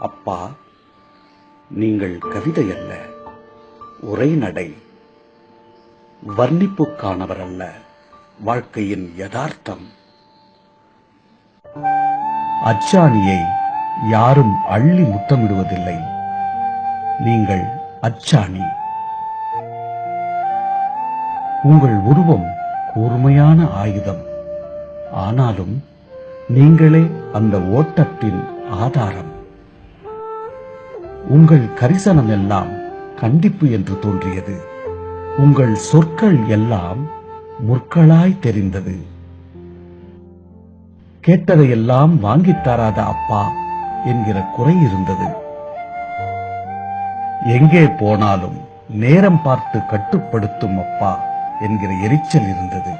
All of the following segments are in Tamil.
அப்பா நீங்கள் கவிதை அல்ல உரைநடை வர்ணிப்புக்கானவர் அல்ல வாழ்க்கையின் யதார்த்தம். அச்சாணியை யாரும் அள்ளி முத்தமிடுவதில்லை. நீங்கள் அச்சாணி. உங்கள் உருவம் கூர்மையான ஆயுதம். ஆனாலும் நீங்களே அந்த ஓட்டத்தின் ஆதாரம். உங்கள் கரிசனம் எல்லாம் கண்டிப்பு என்று தோன்றியது. உங்கள் சொற்கள் எல்லாம் முற்களாய் தெரிந்தது. கேட்டதையெல்லாம் வாங்கித் தராத அப்பா என்கிற குறை இருந்தது. எங்கே போனாலும் நேரம் பார்த்து கட்டுப்படுத்தும் அப்பா என்கிற எரிச்சல் இருந்தது.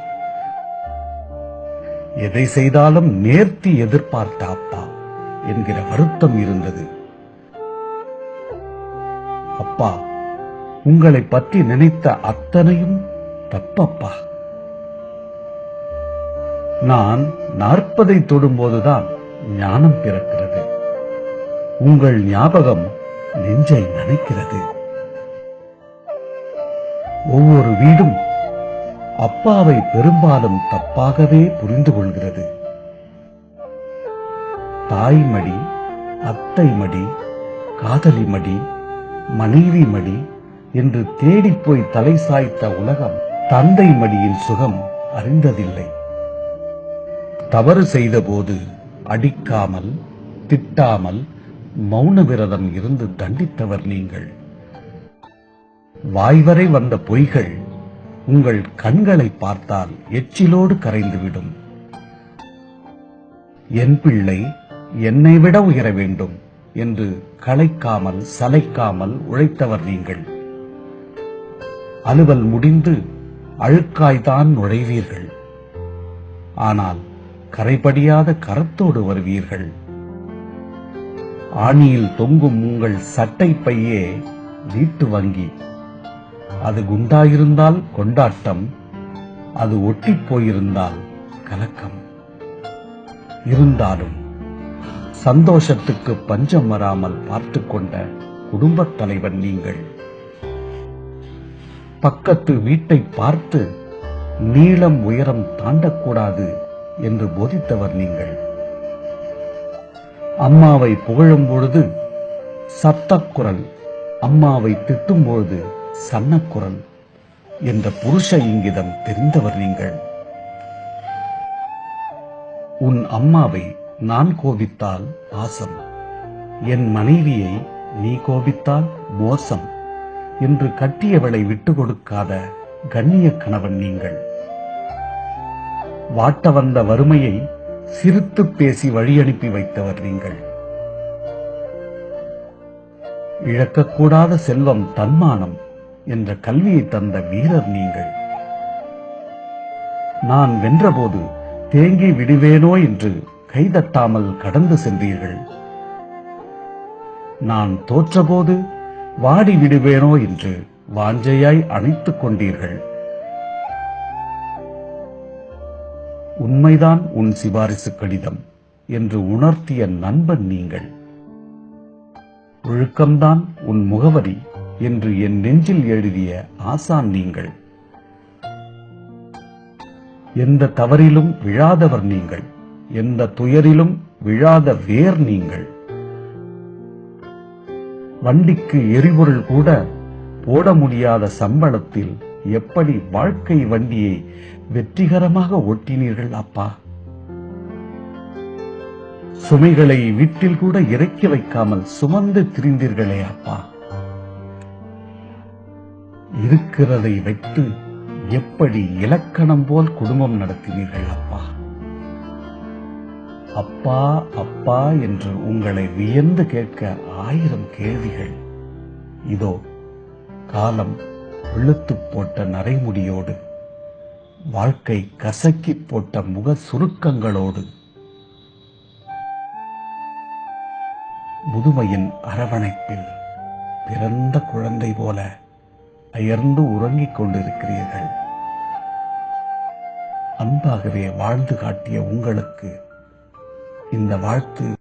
எதை செய்தாலும் நேர்த்தி எதிர்பார்த்த அப்பா என்கிற வருத்தம் இருந்தது. அப்பா உங்களை பற்றி நினைத்த அத்தனையும் தப்பப்பா. நான் நாற்பதை தொடும்போதுதான் ஞானம் பிறக்கிறது. உங்கள் ஞாபகம் நெஞ்சை நினைக்கிறது. ஒவ்வொரு வீடும் அப்பாவை பெரும்பாலும் தப்பாகவே புரிந்து கொள்கிறது. தாய்மடி அத்தை மடி காதலி மடி மனைவி மடி என்று தேடிப்போய் தலை சாய்த்த உலகம் தந்தை மடியின் சுகம் அறிந்ததில்லை. தவறு செய்தபோது அடிக்காமல் திட்டாமல் மௌன விரதம் இருந்து தண்டித்தவர் நீங்கள். வாய்வரை வந்த பொய்கள் உங்கள் கண்களை பார்த்தால் எச்சிலோடு கரைந்துவிடும். என் பிள்ளை என்னை விட உயர வேண்டும். என்று களைக்காமல் சலைக்காமல் உழைத்தவர் நீங்கள். அலுவல் முடிந்து அழுக்காய்தான் நுழைவீர்கள். ஆனால் கரைபடியாத கரத்தோடு வருவீர்கள். ஆணியில் தொங்கும் உங்கள் சட்டை பையே வீட்டு வங்கி. அது குண்டாயிருந்தால் கொண்டாட்டம் அது ஒட்டிப் போயிருந்தால் கலக்கம். இருந்தாலும் சந்தோஷத்துக்கு பஞ்சம் வராமல் பார்த்து கொண்ட குடும்பத் தலைவன் நீங்கள். பக்கத்து வீட்டை பார்த்து நீளம் உயரம் தாண்டக்கூடாது என்று போதித்தவர் நீங்கள். அம்மாவை புகழும் பொழுது சத்தக்குரல் அம்மாவை திட்டும் பொழுது சன்னக்குரல் என்ற புருஷ இங்கிதம் தெரிந்தவர் நீங்கள். உன் அம்மாவை நான் கோபித்தால் பாசம். என் மனைவியை நீ கோபித்தால் மோசம். என்று கட்டியவளை விட்டு கொடுக்காத கண்ணிய கணவன் நீங்கள். வாட்ட வந்த வறுமையை சிரித்து பேசி வழியனுப்பி வைத்தவர் நீங்கள். இழக்கக்கூடாத செல்வம் தன்மானம் என்ற கல்வியை தந்த வீரர் நீங்கள். நான் வென்றபோது தேங்கி விடுவேனோ என்று கைதட்டாமல் கடந்து சென்றீர்கள். நான் தோற்றபோது வாடி விடுவேனோ என்று வாஞ்சையாய் அணைத்துக் கொண்டீர்கள். உண்மைதான் உன் சிபாரிசு கடிதம் என்று உணர்த்திய நண்பன் நீங்கள். ஒழுக்கம்தான் உன் முகவரி என்று என் நெஞ்சில் எழுதிய ஆசான் நீங்கள். எந்த தவறிலும் விழாதவர் நீங்கள். எந்த துயரிலும் விழாத வேர் நீங்கள். வண்டிக்கு எரிபொருள் கூட போட முடியாத சம்பளத்தில் எப்படி வாழ்க்கை வண்டியை வெற்றிகரமாக ஓட்டினீர்கள் அப்பா? சுமைகளை வீட்டில் கூட இறக்கி வைக்காமல் சுமந்து திரிந்தீர்களே அப்பா. இருக்கிறதை வைத்து எப்படி இலக்கணம் போல் குடும்பம் நடத்தினீர்கள் அப்பா? அப்பா அப்பா என்று உங்களை வியந்து கேட்க ஆயிரம் கேள்விகள். இதோ காலம் இழுத்துப் போட்ட நரைமுடியோடு வாழ்க்கை கசக்கிப் போட்ட முக சுருக்கங்களோடு முதுமையின் அரவணைப்பில் பிறந்த குழந்தை போல அயர்ந்து உறங்கிக் கொண்டிருக்கிறீர்கள். அன்பாகவே வாழ்ந்து காட்டிய உங்களுக்கு இந்த வாழ்த்து